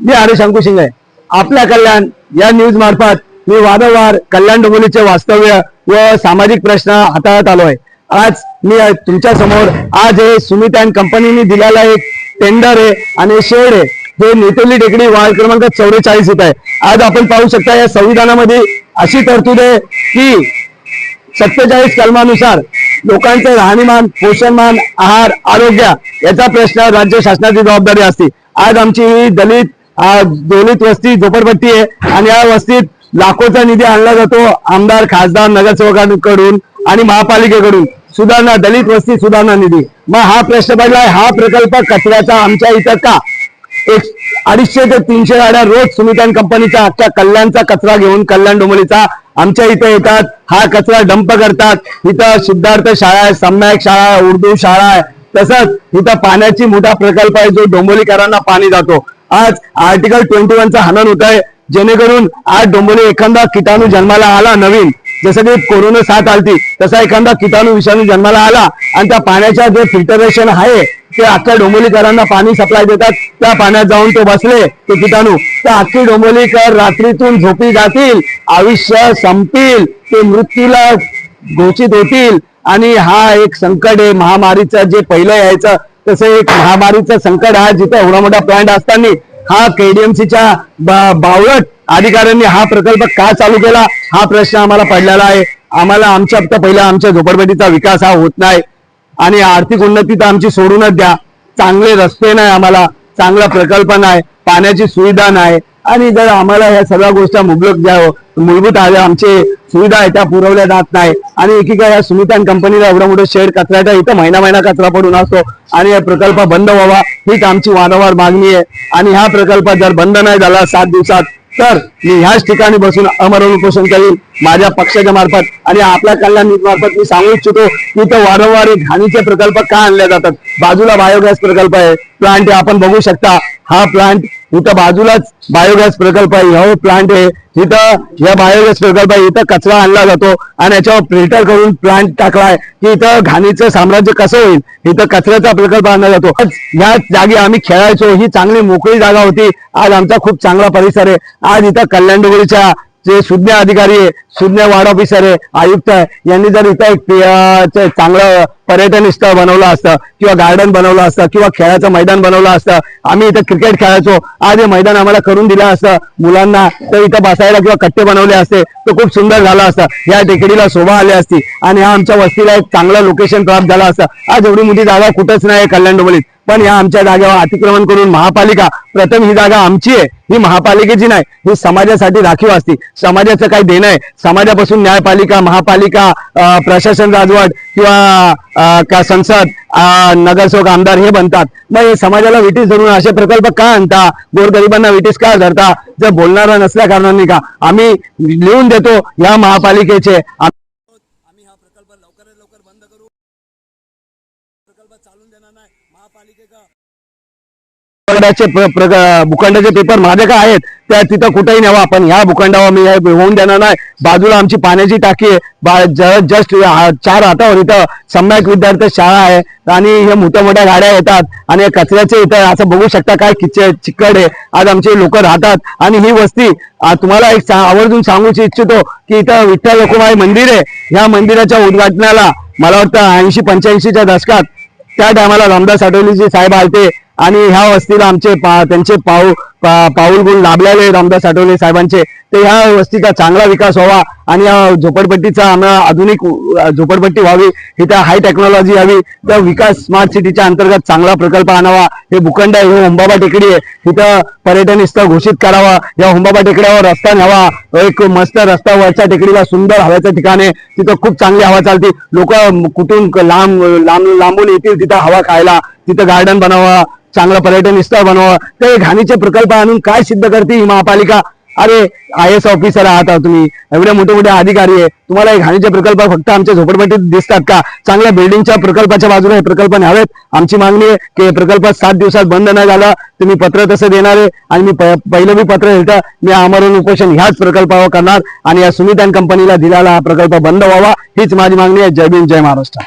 मी हरीश अंकुशिंग आहे आपल्या कल्याण या न्यूज मार्फत मी वारंवार कल्याण डोंबिवलीचे वास्तव्य व सामाजिक प्रश्न हाताळत आलो आहे आज मी तुमच्यासमोर आज हे सुमित अँड कंपनीने दिलेला एक टेंडर आहे आणि शेड आहे. हे नेतोली टेकडी वार्ड क्रमांक चौवेचाळीस येत आहे. आज आपण पाहू शकता या संविधानामध्ये अशी तरतूद आहे की सत्तेचाळीस कलमानुसार लोकांचे राहणीमान पोषणमान आहार आरोग्य याचा प्रश्न राज्य शासनाची जबाबदारी असते. आज आमची ही दलित दलित वस्ती झोपडपट्टी आहे आणि या वस्तीत लाखोचा निधी आणला जातो आमदार खासदार नगरसेवकांकडून आणि महापालिकेकडून. सुधारणा दलित वस्ती सुधारणा निधी. मग हा प्रश्न पडलाय हा प्रकल्प कचऱ्याचा आमच्या इथं का? एक अडीचशे ते तीनशे गाड्या रोज सुमितान कंपनीचा अख्ख्या कल्याणचा कचरा घेऊन कल्याण डोंबिवलीचा आमच्या इथे येतात. हा कचरा डंप करतात. इथं सिद्धार्थ शाळा आहे सम्यक शाळा आहे उर्दू शाळा आहे. तसंच इथं पाण्याची मोठा प्रकल्प आहे जो डोंबोलीकरांना पाणी जातो. आज आर्टिकल ट्वेंटी वनचा हनन होत आहे जेणेकरून आज डोंबोली एखादा किटाणू जन्माला आला नवीन. जसं की कोरोना साथ आलती तसा एखादा किटाणू विषाणू जन्माला आला आणि त्या पाण्याच्या जे फिल्टरेशन आहे ते अख्ख्या डोंबोलीकरांना पाणी सप्लाय देतात. त्या पाण्यात जाऊन ते बसले ते किटाणू. तर अख्खी डोंबोलीकर रात्रीतून झोपी जातील आयुष्य संपतील ते मृत्यूला घोषित होतील. आणि हा एक संकट आहे महामारीचं जे पहिलं यायचं तसं एक महामारीचं संकट आहे जिथे एवढा मोठा प्लांट असताना हा केडीएमसीच्या बावळट अधिकाऱ्यांनी हा प्रकल्प का चालू केला? हा प्रश्न आम्हाला पडलेला आहे. आम्हाला आमच्या फक्त पहिला आमच्या झोपडपट्टीचा विकास हा होत नाही. आणि आर्थिक उन्नती तर आमची सोडूनच द्या. चांगले रस्ते नाही आम्हाला चांगला प्रकल्प नाही पाण्याची सुविधा नाही. आणि जर आम्हाला या सगळ्या गोष्टी मुबलक ज्या मूलभूत आल्या आमचे सुविधा आहे त्या पुरवल्या जात नाही. आणि एकीकडे या सुमितान कंपनीला एवढं मोठं शेड कचऱ्याचा इथं महिना महिना कचरा पडून असतो. आणि हा प्रकल्प बंद व्हावा हीच आमची वारंवार मागणी आहे. आणि हा प्रकल्प जर बंद नाही झाला सात दिवसात तर मी ह्याच ठिकाणी बसून अमरण उपोषण करीन माझ्या पक्षाच्या मार्फत. आणि आपल्या कल्याण नीट मार्फत मी सांगू इच्छितो की इथं वारंवार घाणीचे प्रकल्प का आणले जातात? बाजूला बायोगॅस प्रकल्प आहे. प्लांट आपण बघू शकता. हा प्लांट इथं बाजूलाच बायोगॅस प्रकल्प आहे. ह्या प्लांट आहे. इथं या बायोगॅस प्रकल्प आहे. इथं कचरा आणला जातो आणि याच्यावर फिल्टर करून प्लांट टाकलाय की इथं घाणीचं साम्राज्य कसं होईल? इथं कचऱ्याचा प्रकल्प आणला जातो. या जागी आम्ही खेळायचो. ही चांगली मोकळी जागा होती. आज आमचा खूप चांगला परिसर आहे. आज इथं कल्याण डोंगरीच्या जे सुज्ञ अधिकारी आहे सुज्ञ वार्ड ऑफिसर आहे आयुक्त आहे यांनी जर इथं एक चांगलं पर्यटन स्थळ बनवलं असतं किंवा गार्डन बनवलं असतं किंवा खेळाचं मैदान बनवलं असतं आम्ही इथं क्रिकेट खेळायचो आज हे मैदान आम्हाला करून दिलं असतं मुलांना तर इथं बसायला किंवा कट्टे बनवले असते तर खूप सुंदर झालं असतं या टेकडीला शोभा आली असती आणि हा आमच्या वस्तीला एक चांगलं लोकेशन प्राप्त झालं असतं. आज एवढी मोठी जागा कुठंच नाही कल्याण डोंबिवलीत. पण या आमच्या जागेवर अतिक्रमण करून महापालिका प्रथम ही जागा आमची आहे ही महापालिकेची नाही ही समाजासाठी राखीव असती. समाजाचं काही देणं आहे. समाजापासून न्यायपालिका महापालिका प्रशासन राजवट किंवा का संसद नगरसेवक आमदार हे बनतात. मग हे समाजाला विटीस धरून असे प्रकल्प का आणता? गोरगरिबांना विटीस का धरता? जर बोलणारा नसल्या कारणाने का? आम्ही लिहून देतो या महापालिकेचे. आम्ही हा प्रकल्प लवकरात लवकर बंद करू. प्रकल्प चालून देणार नाही. महापालिकेचा भूखंडाचे भूखंडाचे पेपर माझे काय आहेत? त्या तिथं कुठेही न्यावा. आपण ह्या भूखंडावर मी होऊन देणार नाही. बाजूला आमची पाण्याची टाकी आहे. जस्ट चार हातावर इथं सम्यक विद्यार्थी शाळा आहे. आणि हे मोठ्या मोठ्या गाड्या येतात. आणि कचऱ्याचे इथं असं बघू शकता काय किच चिकड आहे. आज आमचे लोक राहतात. आणि ही वस्ती तुम्हाला एक आवर्जून सांगू इच्छितो की इथं विठ्ठल रखुमाई मंदिर आहे. या मंदिराच्या उद्घाटनाला मला वाटतं ऐंशी पंच्याऐंशीच्या दशकात त्या टायमाला रामदास आठवलेजी साहेब आलते आणि ह्या वस्तीला आमचे पा- त्यांचे पाऊ पाऊल गुण लाभलेले रामदास आठवले साहेबांचे. ते ह्या वस्तीचा चांगला विकास व्हावा आणि या झोपडपट्टीचा आम्हाला आधुनिक झोपडपट्टी व्हावी इथं हाय टेक्नॉलॉजी हवी त्या विकास स्मार्ट सिटीच्या अंतर्गत चांगला प्रकल्प आणावा. हे भूखंड आहे हे होंबाबा टेकडी आहे. तिथं पर्यटन स्थळ घोषित करावा. या होंबाबा टेकड्यावर रस्ता न्यावा. एक मस्त रस्ता वरच्या टेकडीला सुंदर हव्याचं ठिकाण आहे. तिथं खूप चांगली हवा चालते. लोक कुठून लांब लांब लांबून येतील तिथं हवा खायला. तिथं गार्डन बनावा चांगलं पर्यटन स्थळ बनवा. ते घाणीचे प्रकल्प आणून काय सिद्ध करते ही महापालिका? अरे आय एस ऑफिसर आहात तुम्ही. एवढे मोठे मोठे अधिकारी आहे तुम्हाला एक घाणीचे प्रकल्प फक्त आमच्या झोपडपट्टीत दिसतात का? चांगल्या बिल्डिंगच्या प्रकल्पाच्या बाजूला हे प्रकल्प न्यावेत. आमची मागणी आहे की हे प्रकल्प सात दिवसात बंद नाही झाला तुम्ही पत्र तसं देणार आहे आणि मी पहिलं मी पत्र दिलं मी आमरण उपोषण ह्याच प्रकल्पावर करणार आणि या सुमित कंपनीला दिलेला हा प्रकल्प बंद व्हावा. हीच माझी मागणी आहे. जय भीम जय महाराष्ट्र.